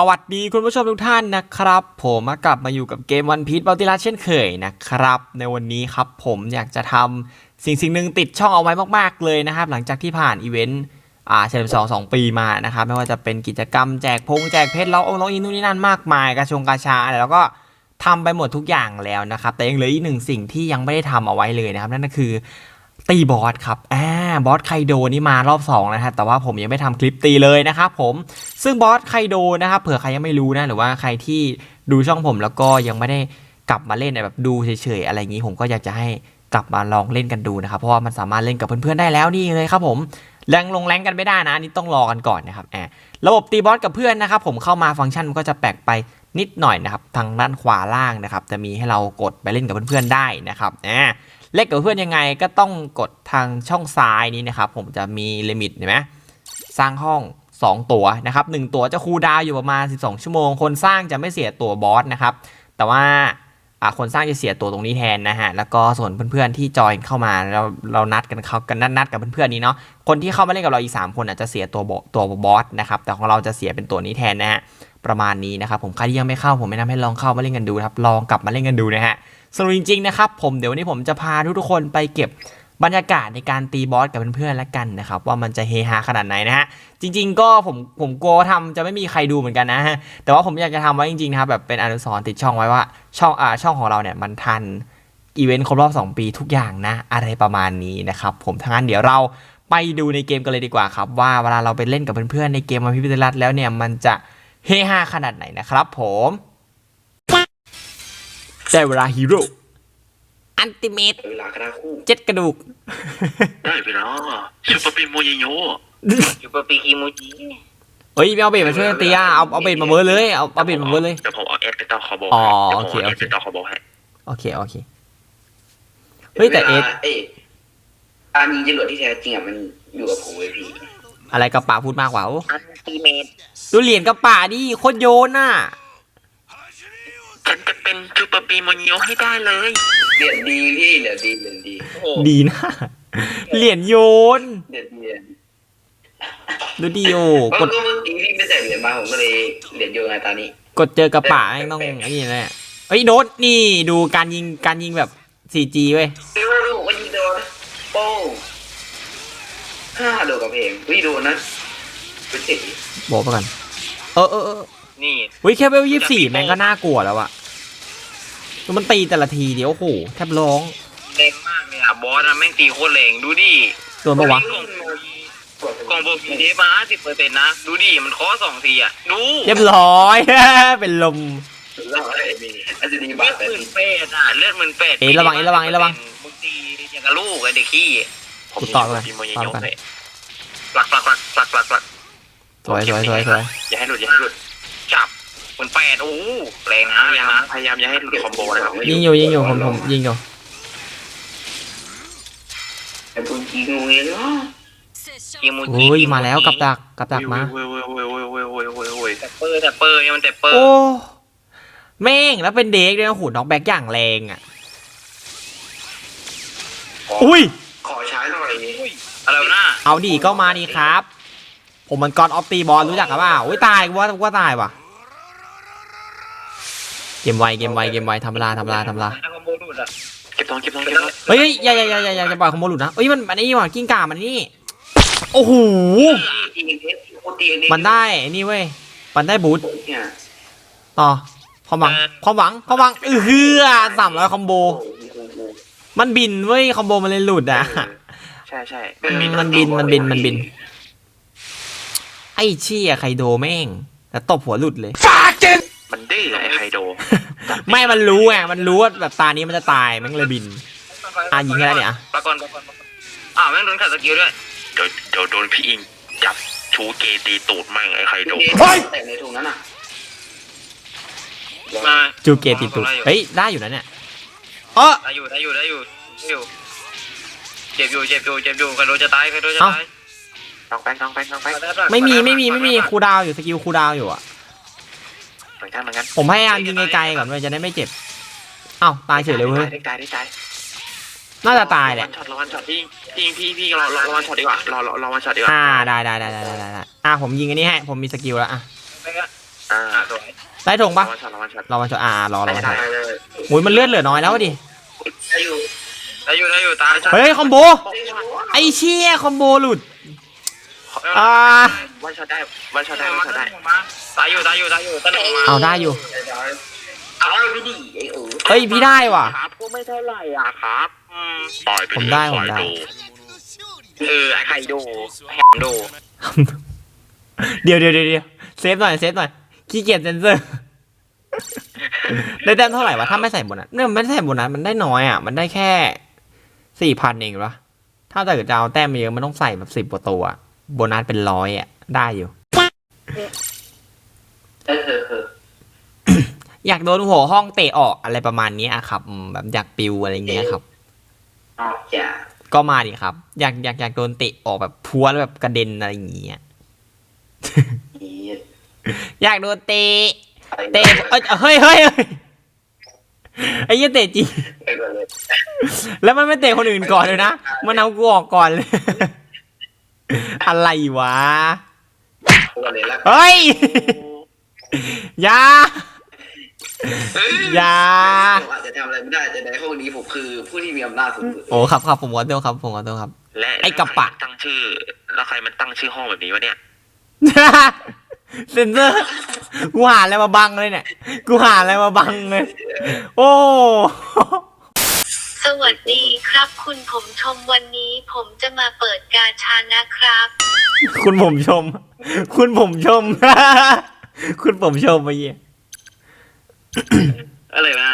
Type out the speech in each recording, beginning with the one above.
สวัสดีคุณผู้ชมทุกท่านนะครับ ผมมากลับมาอยู่กับเกมวันพี e บัลติลัสเช่นเคยนะครับ ในวันนี้ครับผมอยากจะทำสิ่งสิ่งหนึ่งติดช่องเอาไว้มากๆเลยนะครับ หลังจากที่ผ่านอีเวนต์อ่าเฉลิมฉลองสองปีมานะครับ ไม่ว่าจะเป็นกิจกรรมแจกพงแจกเพชรล็อกองล็อกอินนู่นนี่นั่นมากมายกระชงกระชาอะไรแล้วก็ทำไปหมดทุกอย่างแล้วนะครับ แต่ยังเหลืออีกหนึ่งสิ่งที่ยังไม่ได้ทำเอาไว้เลยนะครับ นั่นก็คือ ตีบอสครับอ่าบอสไคโดนี่มารอบ2นะฮะ แต่ว่าผมยังไม่ทำคลิปตีเลยนะครับผม ซึ่งบอสไคโดนะครับ เผื่อใครยังไม่รู้นะ หรือว่าใครที่ดูช่องผมแล้วก็ยังไม่ได้กลับมาเล่นแบบดูเฉยๆอะไรอย่างนี้ ผมก็อยากจะให้กลับมาลองเล่นกันดูนะครับ เพราะว่ามันสามารถเล่นกับเพื่อนๆได้แล้วนี่เลยครับผมแรงลงแรงกันไม่ได้นะอันนี่ต้องรอกันก่อนนะครับแอบระบบตีบอสกับเพื่อนนะครับ ผมเข้ามาฟังก์ชันมันก็จะแปลกไปนิดหน่อยนะครับ ทางด้านขวาล่างนะครับ จะมีให้เรากดไปเล่นกับเพื่อนๆได้นะครับแอบ เล่นกับเพื่อนยังไงก็ต้องกดทางช่องซ้ายนี้นะครับ ผมจะมีลิมิตเห็นไหมสร้างห้อง 2 ตัวนะครับ1ตัวจะคูลดาวอยู่ประมาณ 12 ชั่วโมง คนสร้างจะไม่เสียตัวบอสนะครับ แต่ว่าคนสร้างจะเสียตัวตรงนี้แทนนะฮะ แล้วก็ส่วนเพื่อนๆที่จอยเข้ามาเราเรานัดกันเขากันนัดนัดกับเพื่อนๆนี้เนาะ คนที่เข้ามาเล่นกับเราอีก3คนอาจจะเสียตัวตัวบอสนะครับ แต่ของเราจะเสียเป็นตัวนี้แทนนะฮะ ประมาณนี้นะครับ ผมใครที่ยังไม่เข้าผมแนะนำให้ลองเข้ามาเล่นกันดูครับ ลองกลับมาเล่นกันดูนะฮะ สรุปจริงๆนะครับผมเดี๋ยววันนี้ผมจะพาทุกๆคนไปเก็บบรรยากาศในการตีบอสกับเพื่อนๆแล้วกันนะครับว่ามันจะเฮฮาขนาดไหนนะฮะจริง ๆ ก็ผมผมกลัวว่าทำจะไม่มีใครดูเหมือนกันนะฮะแต่ว่าผมอยากจะทำไว้จริงๆนะครับแบบเป็นอนุสรณ์ติดช่องไว้ว่าช่องอ่าช่องของเราเนี่ยมันทันอีเวนต์ครบรอบ 2 ปีทุกอย่างนะ อะไรประมาณนี้นะครับผมทั้งนั้นเดี๋ยวเราไปดูในเกมกันเลยดีกว่าครับว่าเวลาเราไปเล่นกับเพื่อนๆในเกมมาพิพิธรัตแล้วเนี่ยมันจะเฮฮาขนาดไหนนะครับผม ได้เวลาฮีโร่ อันติเมตเวลาคณะคู่ เจ็ดกระดูก ได้เวลาซูเปอร์ปิโมยิโยยูเปอร์ปีคิโมจิเฮ้ยไม่เอาเบสมาช่วยกันตีอะเอาเอาเบสมาเบอร์เลยเอาเอาเบสมาเบอร์เลยเดี๋ยวผมเอาเอสไปต่อคอโบอ๋อให้โอเค ดี๋ยวผมาโอเคสไปต่อคอโบให้โอเคโอเค เฮ้ยแต่เอสเอ้ยการยิงจรวดที่แท้จริงอะมันอยู่กับผมเว้ยพี่อะไรกับป่าพูดมากกว่าโอ้อันตีเมตรดูเหรียญกับป่าดิโคตรโยนน่ะ ฉันจะเป็นซูเปอร์ปิโมยิโยให้ได้เลยเดือดดีพี่เดือดดีเดือดดีดีนะ เหรียญโยนเดือดดีเดือดดีดูดิโอเพราะกดก็เมื่อกี้พี่ไม่ใส่เหรียญมาผมก็เลยเหรียญโยนไงตอนนี้ กดเจอกับป่าแม่งต้องไอ้นี่แหละเฮ้ยโดนนี่ดูการยิงการยิงแบบ 4G เว้ย ดูดูผมก็ยิงโดนนะโป้งห้าโดนกับเพลงวิโดนนะเป็นสิบอกไปก่อน เออเออเออนี่ เฮ้ยแค่เวลยี่สี่แม่งก็น่ากลัวแล้วอะ แล้วมันตีแต่ละทีเดี๋ยวโอ้โหแทบร้องแรงมากเลยอะบอสอะแม่งตีโคตรแรงดูดิโดนปะวะกล่องกล่องโบกีเดมาห้าสิบเปอร์เซ็นต์นะ ดูดิมันเคอสองทีอะ ดูเรียบร้อย เป็นลมแล้วไอ้นี่อาจจะดีบาเลืทอดแต่หมื่นแปดอะเลือดหมื่นแปดเอ๊ะระวังเอ๊ะระวังเอ๊ะระวังมึงตีอย่างกับลูกไอ้เด็กขี้กูต่อก่อนปิโมยิต่อโยก่อนเลยปลักปลักปลักปลักปลักปลักสวยสวยสวยสวยอย่าให้หลุดอย่าให้หลุดจับห มันแปดโอ้โหแรงนะแรงนะพยายามอย่าให้หลุดคอมโบนะครับยิงอยู่ยิงอยู่ผมผมยิงอยู่แต่ปืนยิงงูเงี้ยเนาะกิมูจิโอ้ยมาแล้วกับดักกับดักมาเว้ยเว้ยเว้ยเว้ยเว้ยเว้ยเว้ยเว้ยแต่เปอร์แต่เปอร์เนี่ยมันแต่เปอร์โอ้แม่งแล้วเป็นเด็กด้วยนะหูน็อกแบ็กอย่างแรงอะอุ้ย ขอใช้หน่อยอะไรวะน่ะเอาดีก็มาดีครับ ผมมันกอนออฟตีบอลรู้จักกับเปล่าอุ้ยตายกูว่ากูว่าตายว่ะเก มไวเกมไวเกมไวทำเวลาทำเวลาทำเวลาคอมโบดูดอะเก็บทองเก็บทองเก็บทองเฮ้ยอย่าอย่าอย่าอย่าอย่าอย่าปล่อยคอมโบหลุดนะเอ้ยมันมันไอ้นี่ว่ะกิ้งก่ามันนี่โอ้โหตีเอ็กโคตีเอ็กมันได้ไอ้นี่เว้ยมันได้บูทเนี่ยต่อความหวังความหวังความหวังเออเฮือสามร้อยคอมโบ มันบินเว้ยคอมโบมันเลยหลุดอะใช่ใช่มันบินมันบินมันบิน ไอ้เชี่ยไคโดแม่งแล้วตบหัวหลุดเลย มันดื้อไอ้ไคโดไม่มันรู้ไงมันรู้ว่าแบบตานี้มันจะตายมันเลยบิน อะยิงให้ได้เนี่ยอะปากอนปากอนอ้าวแม่งโดนขัดสกิลด้วยเดี๋ยวเดี๋ยวโดนพี่อิงจับชูเกตีตูดมั่งไอ้ไคโดแต่ในถุงนั้นอะมาจูเกติดตุเฮ้ยได้อยู่นะเนี่ยเออ ได้อยู่ได้อยู่ได้อยู่ได้อยู่ เจ็บอยู่เจ็บอยู่เจ็บอยู่กระโดดจะตายกระโดดจะตายน้องแป้งน้องแป้งน้องแป้ง ไม่มีไม่มีไม่มีคูลดาวน์อยู่สกิลคูลดาวน์อยู่อะ เหมือนกันเหมือนกันผมพยายามยิงไกลๆก่อนเว้ยจะได้ไม่เจ็บเอ้าตายเฉยเลยเว้ยได้ตายได้ตายน่าจะตายแหละวันช็อตรอวันช็อตพี่พี่พี่พี่รอรอรอวันช็อตดีกว่ารอรอรอวันช็อตดีกว่าอ่าได้ได้ได้ได้ได้ได้ได้อะผมยิงอันนี้ให้ผมมีสกิลแล้วอะอ่าอ่าสวยได้ถงรอปะวันช็อตรอวันช็อตรอมาชอ่ารอรอได้มาชได้เลยโอ้ยมันเลือดเหลือน้อยแล้วอะดิได้อยู่ได้อยู่ได้อยู่ตายเฮ้ยคอมโบไอ้เชี่ยคอมโบหลุด อ่า วันช็อตได้วันช็อตได้วันช็อตได้ตายอยู่ตายอยู่ตายอยู่ตายอยู่มาเอาได้อยู่ เอาไม่ดีไอ้เออเฮ้ยพี่ได้ว่ะ ครับก็ไม่เท่าไหร่อะครับอืมปล่อยไปผมได้ผมได้ เออไข่โดแหงโดเดี๋ยวเดี๋ยวเดี๋ยวเดี๋ยวเซฟหน่อยเซฟหน่อยขี้เกียจเซนเซอร์ ได้แต้มเท่าไหร่วะถ้าไม่ใส่โบนัสเนี่ยมันไม่ได้ใส่โบนัสมันได้น้อยอะ มันได้แค่สี่พันเองเหรอถ้าแต่จะเอาแต้มเยอะมันต้องใส่แบบสิบ10กว่าตัวอะ โบนัสเป็นร้อยอะ ได้อยู่ เออเออเอออยากโดนหัวห้องเตะออกอะไรประมาณนี้อะครับอืมแบบอยากปิวอะไรเงี้ยครับนอกจากก็มาดิครับ อยากอยากอยากโดนเตะออกแบบพัวแล้วแบบกระเด็นอะไรอย่างเงี้ยนี้อยากโดนเตะเตะเอ้ยเฮ้ยเฮ้ยเฮ้ยไอ้เหี้ยเตะจริง ไปก่อนเลย แล้วมันไม่เตะคนอื่นก่อนเลยนะ มันเอากูออกก่อนเลย อะไรวะก่อนเลยละเฮ้ยอยาอยาผมอาจจะทำอะไรไม่ได้แต่ในห้องนี้ผมคือผู้ที่มีอำนาจสูงสุดโอ้ครับครับผมขอโทษครับผมขอโทษครับ และไอ้กระปะ ตั้งชื่อ แล้วใครมันตั้งชื่อห้องแบบนี้วะเนี่ย เซนเซอร์ กูหาอะไรมาบังเลยเนี่ย กูหาอะไรมาบังเลย โอ้ส วัสดีครับคุณผมชมวันนี้ผมจะมาเปิดกาชานะครับ คุณผมชม คุณผมชม คุณผมชมไปเหี้ยอะไรนะ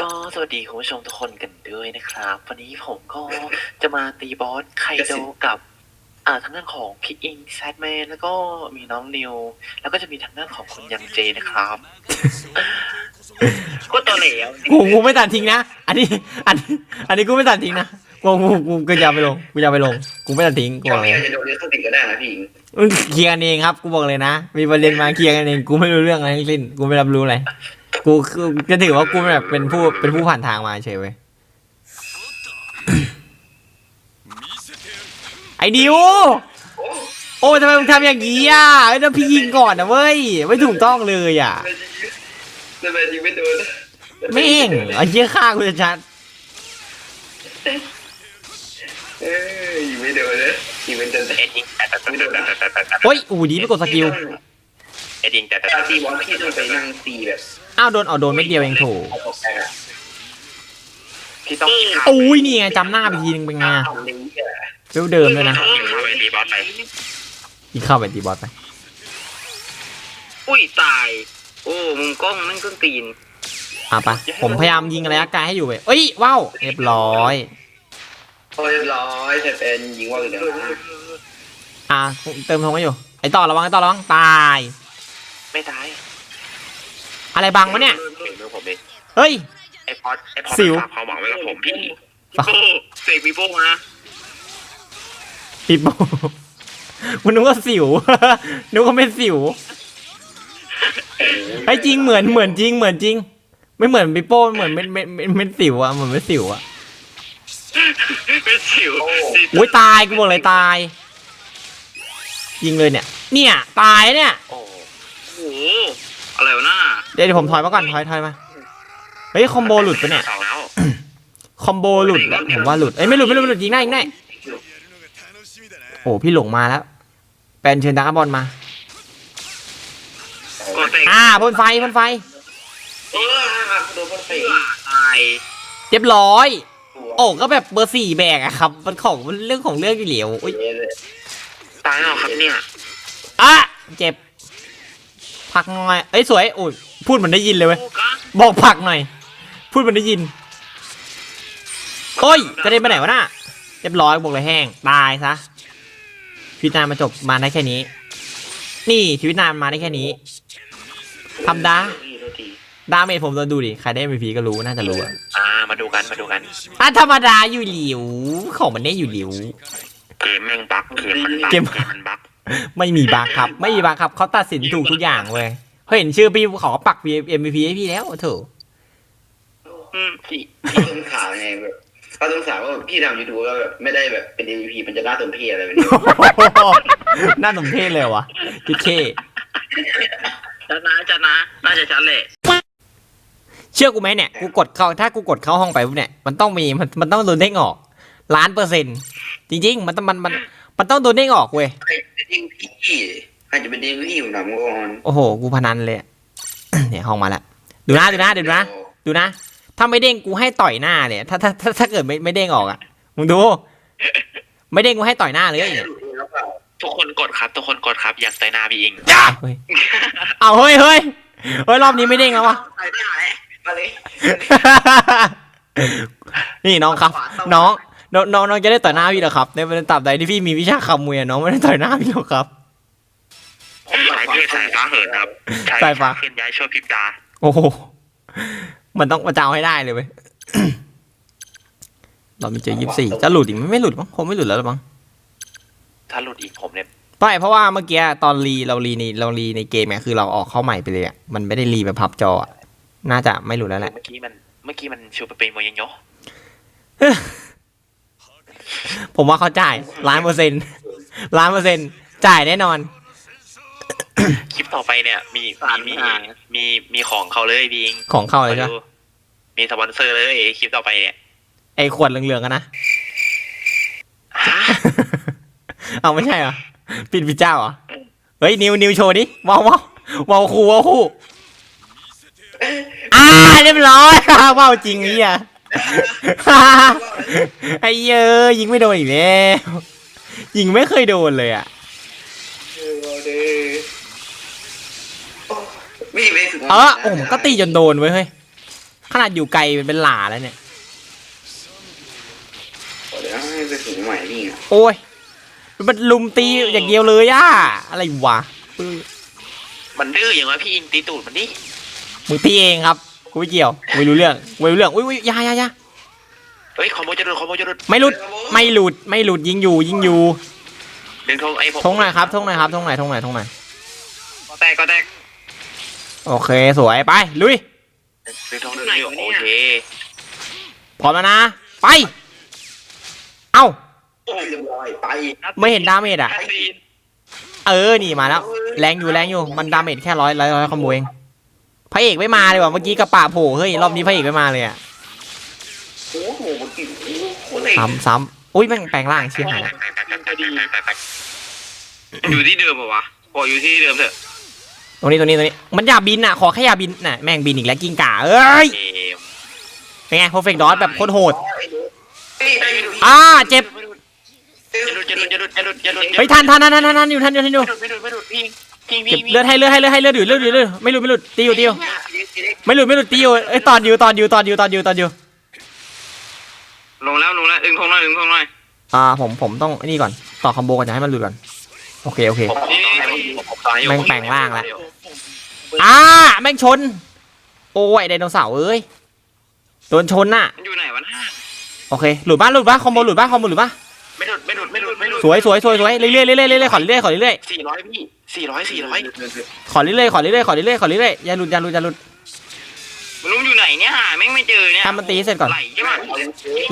ก็สวัสดีคุณผู้ชมทุกคนกันด้วยนะครับ วันนี้ผมก็จะมาตีบอสไคโดกับ อ่าทางด้านของพี่อิงแซดแมนแล้วก็มีน้องนิว แล้วก็จะมีทางด้านของคุณยังเจนะครับก็ตัวเหลวกูกูไม่ตัดทิ้งนะ อันนี้ อันนี้อันนี้กูไม่ตัดทิ้งนะ กูกูกูกูจะเอาไปลง กูจะเอาไปลง กูไม่ตัดทิ้ง กูบอกไม่เลยอาจจะโดนเรื่องสติก็ได้นะพี่อิงมึงเคลียร์กันเองครับ กูบอกเลยนะ มีประเด็นมาเคลียร์กันเอง กูไม่รู้เรื่องอะไรทั้งสิ้น กูไม่รับรู้อะไร กูคือจะถือว่ากูแบบเป็นผู้ เป็นผู้ผ่านทางมาเฉยเว้ย อ้ดิว โอ้ยทำไมมึงทำอย่างนี้อะไอ้ต้องพี่ยิงก่อนนะเว้ย ไม่ถูกต้องเลยอะ ทำไมจริงไม่โดนแม่งไอ้เหี้ยฆ่ากูจะชัดเอ้ยยิงไม่โดนเลยยิงเป็นเต็มเอ็ดยิงแต่แต่แต่แต่แต่แต่แต่โอ้ยอูดีไม่กดสกิลเอ็ดยิงแต่แต่ตาตีบอลพี่ต้องไปนั่งตีแบบอ้าวโดนเอาโดนเม็ดเดียวเองโถตกใจอะพี่ต้องกินข้าวโอ้ยนี่ไงจำหน้าไปทีนึงเป็นไงทำนี้อะ เวลเดิมเลยนะกินข้าวไปตีบอสไปอีกเข้าไปตีบอสไปอุ้ยตาย โอ้มุมกล้องนั่งเครื่องตีนอะไปผมพยายามยิงระยะไกลให้อยู่เว้ยเอ้ยว้าวเรียบร้อย โอ้เรียบร้อยแต่เป็นยิงว่าอยู่แล้วนะอะเติมทงไว้อยู่ ไอ้ต่อระวังไอ้ต่อระวังตาย ไม่ตายอะไรบังวะเนี่ยเห็นมือผมเองเฮ้ยไอพอดไอพอดสิวฝากความหวังไว้กับผมพี่ปีโป้เสกปีโป้มา ปิดโบมันนึกว่าสิว นึกว่าไม่สิวไอ้ยจริงเหมือนเหมือนจริงเหมือนจริง ไม่เหมือนปิโป้เหมือนเม็ดเม็ดเม็ดเม็ดสิวอะเหมือนเม็ดสิวอะเป็นสิวอุ้ยตายกูบอกเลยตาย ยิงเลยเนี่ย เนี่ย ตายเนี่ย โอ้โอ้โหอะไรวะน่าเดี๋ยวเดี๋ยวผมถอยมาก่อนถอยถอยมาเฮ้ยคอมโบหลุดปะเนี่ยสองแล้วคอมโบหลุดอะผมว่าหลุดเอ้ยไม่หลุดไม่หลุดไม่หลุดยิงได้ยิงได้ โอ้พี่หลงมาแล้วเป็นเชิญดาร์กบอลมาก็เสกอ่าพ่นไฟพ่นไฟ เออโดนพ่นไฟตายเรียบร้อย โอ้ก็แบบเบอร์สี่แบกอะครับ มันของมันเรื่องของเรื่องอยู่เหลียวอุ้ยตายแล้วครับเนี่ยอะเจ็บพักหน่อยเอ้ยสวยโอ้ยพูดเหมือนได้ยินเลยเว้ยโอ้กัสบอกผักหน่อย พูดเหมันได้ยินโอ้ยกระเด็นไปไหนวะน่ะเรียบร้อยบอกเลยแห้งตายซะ ชีวิตนานมาจบมาได้แค่นี้ นี่ชีวิตนานมาได้แค่นี้ทำดาดาเมจผมเราดูดิ ใครได้ MVP ก็รู้น่าจะรู้อะอ่ามาดูกันมาดูกันอะธรรมดาอยู่หลิวของมันได้อยู่หลิว เกมแม่งบั๊กเกมมันบั๊กเกมมันบั๊กไม่มีบั๊กครับ ไม่มีบั๊กครับเขาตัดสินถูกทุกอย่างเว้ยเขาเห็นชื่อพี่เขาก็ปัก MVP ให้พี่แล้วโถอืมพี่พี่สงสารไงแบบ เขาสงสารว่าพี่ทำยูทูบแล้วแบบไม่ได้แบบเป็น MVP มันจะน่าสมเพชอะไรแบบนี้น่าสมเพชเลยวะพี่เคจะนะจะนะน่าจะชัดแหละเชื่อกูไหมเนี่ยกูกดเข้าถ้ากูกดเข้าห้องไปปุ๊บเนี่ยมันต้องมีมันมันต้องโดนเด้งออกล้านเปอร์เซ็นต์จริง ๆ มันต้องมันมันมันต้องโดนเด้งออกเว้ยใครจะเป็นพี่ใครจะเป็น MVP ผมถามก่อนโอ้โห กูพนันเลยอะเนี่ยห้องมาแล้วดูนะดูนะดูนะดูนะ ถ้าไม่เด้งกูให้ต่อยหน้าเลยถ้าถ้าถ้าถ้าเกิดไม่ไม่เด้งออกอะมึงดู ไม่เด้งกูให้ต่อยหน้าเลยเนี่ยทุกคนกดครับ ทุกคนกดครับ อยากใส่หน้าพี่อิงเฮ้ยเอาเฮ้ยเฮ้ยเฮ้ยรอบนี้ไม่เด้งแล้ววะไปไม่หายมาเลยนี่น้องครับ น้องน้องน้องน้องจะได้ต่อยหน้าพี่เหรอครับ ในเป็นตับใดที่พี่มีวิชาคำมวยอะน้องไม่ได้ต่อยหน้าพี่หรอกครับผมสายเทพสายฟ้าเหินครับสายฟ้าเคลื่อนย้ายชั่วพริบตาโอ้โห มันต้องมาเจ้าให้ได้เลยเว้ยเรามีเจอยี่สี่จะหลุดอีกไหมไม่หลุดมั้งคงไม่หลุดแล้วหรอมั้งถ้าหลุดอีกผมเนี่ยไม่เพราะว่าเมื่อกี้ตอนรีเรารีในเรารีในเกมเนี่ยคือเราออกเข้าใหม่ไปเลยอะมันไม่ได้รีแบบพับจออะน่าจะไม่หลุดแล้วแหละเมื่อกี้มันเมื่อกี้มันชูไปเป็นโมยังโยผมว่าเขาจ่ายล้านเปอร์เซ็นต์ล้านเปอร์เซ็นต์จ่ายแน่นอนคลิป ต่อไปเนี่ย มีมีมีมีมีของเขาเลยพี่อิงของเข้าเลยใช่มาไหมดูมีสปอนเซอร์เลยคลิปต่อไปเนี่ยไอขวดเหลืองๆกันนะเอาไม่ใช่เหรอปิดพิเจ้าเหรอ เฮ้ย นิวนิวโชว์ดิว้าวว้าวว้าวคู่ว้าวคู่อ่าเรียบร้อย ว้าวจริงไอ้เหี้ยไอ้เหี้ยอะยิงไม่โดนอีกแล้วยิงไม่เคยโดนเลยอะ เออเด้อไม่ไปถึงเออโอ้ผมก็ตีจนโดนเว้ยเฮ้ยขนาดอยู่ไกลเป็นหลาแล้วเนี่ย เดี๋ยวให้ไปถึงใหม่นี่อะโอ้ย มันลุมตีอย่างเดียวเลยอะ อะไรวะมันดื้ออย่างว่าพี่อิงตีตูดมันดิมึงตีเองครับกูไม่เกี่ยวกูไม่รู้เรื่องกูไม่รู้เรื่องอุ้ยอุ้ยอยาอยาอยาเฮ้ยคอมโบจะหลุดคอมโบจะหลุดไม่หลุดไม่หลุดไม่หลุดยิงอยู่ยิงอยู่ดึงธงไอ้ผมทงหน่อยครับทงหน่อยครับทงหน่อยทงหน่อยทงหน่อยก็แตกก็แตก โอเคสวยไปลุยดึงธงดึงธงโอเคพร้อมแล้วนะ ไป เอ้าโอ้ยเรียบร้อยไปไม่เห็นดาเมจอะไอ้ดีนเออนี่มาแล้ว แรงอยู่แรงอยู่มันดาเมจแค่ร้อยร้อยร้อยคอมโบเองพระเอกไม่มาเลยว่ะเมื่อกี้กระป่าโผล่เฮ้ยรอบนี้พระเอกไม่มาเลยอะโอ้โหมันกินโอ้โหโคตรเล็กซ้ำซ้ำอุ้ยแม่งแปลงร่างเชี่ยหายละอยู่ที่เดิมเหรอวะพออยู่ที่เดิมเถอะ ตรงนี้ตรงนี้ตรงนี้ มันอย่าบินอะ ขอแค่อย่าบินน่ะ แม่งบินอีกแล้วกิ้งก่า เอ้ยเกมเป็นไง perfect dodge แบบโคตรโหดเฮ้ยไปดูอ่า เจ็บ จะหลุดจะหลุดจะหลุดจะหลุดจะหลุดเฮ้ยทันทันทันทันทันทันอยู่ทันอยู่ทันอยู่ ไม่หลุดไม่หลุดไม่หลุดพี่พี่เก็บพี่เลือดให้เลือดให้เลือดให้เลือดอยู่เลือดอยู่เลือดอยู่ไม่หลุดไม่หลุดตีอยู่ตีอยู่ไม่หลุดไม่หลุดตีอยู่เอ้ยตอนอยู่ตอนอยู่ตอนอยู่ตอนอยู่ตอนอยู่ลงแล้วลงแล้วดึงธงหน่อยดึงธงหน่อยอ่าผมผมต้องไอ้นี่ก่อนต่อคอมโบก่อนจะให้มันหลุดก่อนโอเคโอเคนี่ ผมตายอยู่แม่งแปลงร่างแล้วอ่าแม่งชน โอ้ยไดโนเสาร์เอ้ยโดนชนน่ะมันอยู่ไหนวะน่าโอเคหลุดบ้านหลุดบ้านคอมโบหลุดบ้านคอมโบหลุดบ้านไม่หลุดไม่หลุดไม่หลุดไม่หลุดสวยสวยสวยสวยเรื่อยเรื่อยเรื่อยเรื่อยขอเรื่อยขอเรื่อยสี่ร้อยพี่สี่ร้อยสี่ร้อยขอเรื่อยขอเรื่อยขอเรื่อยขอเรื่อยอย่าหลุดอย่าหลุดอย่าหลุด มันรู้อยู่ไหนเนี่ยหาแม่งไม่เจอเนี่ยให้มันตีให้เสร็จก่อน ไหลใช่ไหม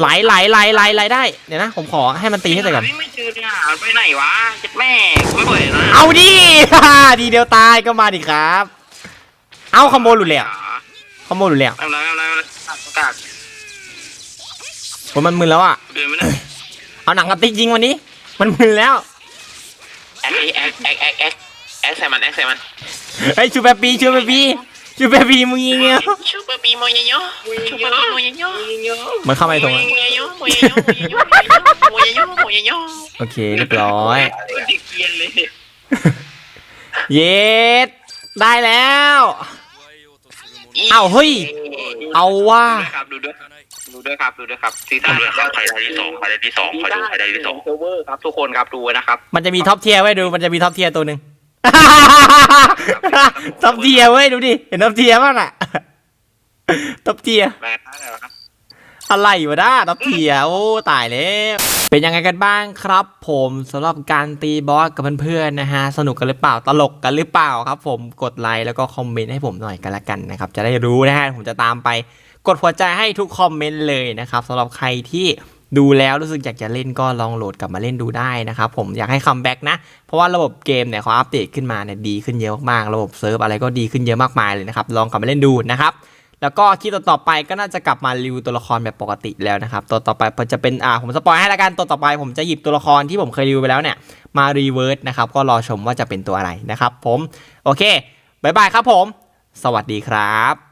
ไหลไหลไหลไหลไหลได้ เดี๋ยวนะ ผมขอให้มันตีให้เสร็จก่อน แม่งไม่เจอเนี่ยมันไปไหนวะเจ็ดแม่กูไม่เปิดนะเอาดิ ดีเดียวตายก็มาดิครับ เอาคอมโบหลุดแล้วคอมโบหลุดแล้วไม่เป็นไรไม่เป็นไรไม่เป็นไรประกาศผมมันมึนแล้วอะ เดินไม่ได้เอาหนังกระติกยิงวันนี้ มันมึนแล้ว แอคแอคแอคแอคแอคแอคใส่มันแอคใส่มันไอ้ยชูแปปีชูแปปี ชูแปปีมึงยิงเนี่ยชูเปอร์ปีโมยเยอะชูเปอร์ปีโมยเยอะมันเข้ามาในตรงนั้นโมยเยอะโมยเยอะโมยเยอะโมยเยอะโอเคเรียบร้อย เด็กเกียนเลยเย็ดได้แล้วเอ้าเฮ้ย เอาว่า ครับดูด้วยดูด้วยครับดูด้วยครับซีซั่นครับใครได้ที่สองใครได้ที่สองใครดูใครได้ที่สองเซิร์ฟเวอร์ครับทุกคนครับดูนะครับมันจะมีท็อปเทียร์ไว้ดู มันจะมีท็อปเทียร์ตัวหนึ่ง ท็อปเทียเว้ยดูดิเห็นท็อปเทียร์บ้างน่ะตับเจียแรงมากเลยวะอะไรวะด้าตับเจียโอ้ตายแล้วเป็นยังไงกันบ้างครับ ผมสำหรับการตีบอสกับเพื่อนๆนะฮะสนุกกันหรือเปล่าตลกกันหรือเปล่าครับ ผมกดไลค์แล้วก็คอมเมนต์ให้ผมหน่อยกันละกันนะครับจะได้รู้นะฮะผมจะตามไป กดหัวใจให้ทุกคอมเมนต์เลยนะครับสำหรับใครที่ ดูแล้วรู้สึกอยากจะเล่นก็ลองโหลดกลับมาเล่นดูได้นะครับผมอยากให้คัมแบ็กนะ เพราะว่าระบบเกมเนี่ยเขาอัปเดตขึ้นมาเนี่ยดีขึ้นเยอะมากๆระบบเซิร์ฟอะไรก็ดีขึ้นเยอะมากมายเลยนะครับลองกลับมาเล่นดูนะครับแล้วก็คลิปต่อๆไปก็น่าจะกลับมารีวิวตัวละครแบบปกติแล้วนะครับตัวต่อไปจะเป็นอ่าผมสปอยให้ละกันตัวต่อไป ผมจะหยิบตัวละครที่ผมเคยรีวิวไปแล้วเนี่ยมารีเวิร์สนะครับก็รอชมว่าจะเป็นตัวอะไรนะครับผมโอเคบายบายครับผม สวัสดีครับ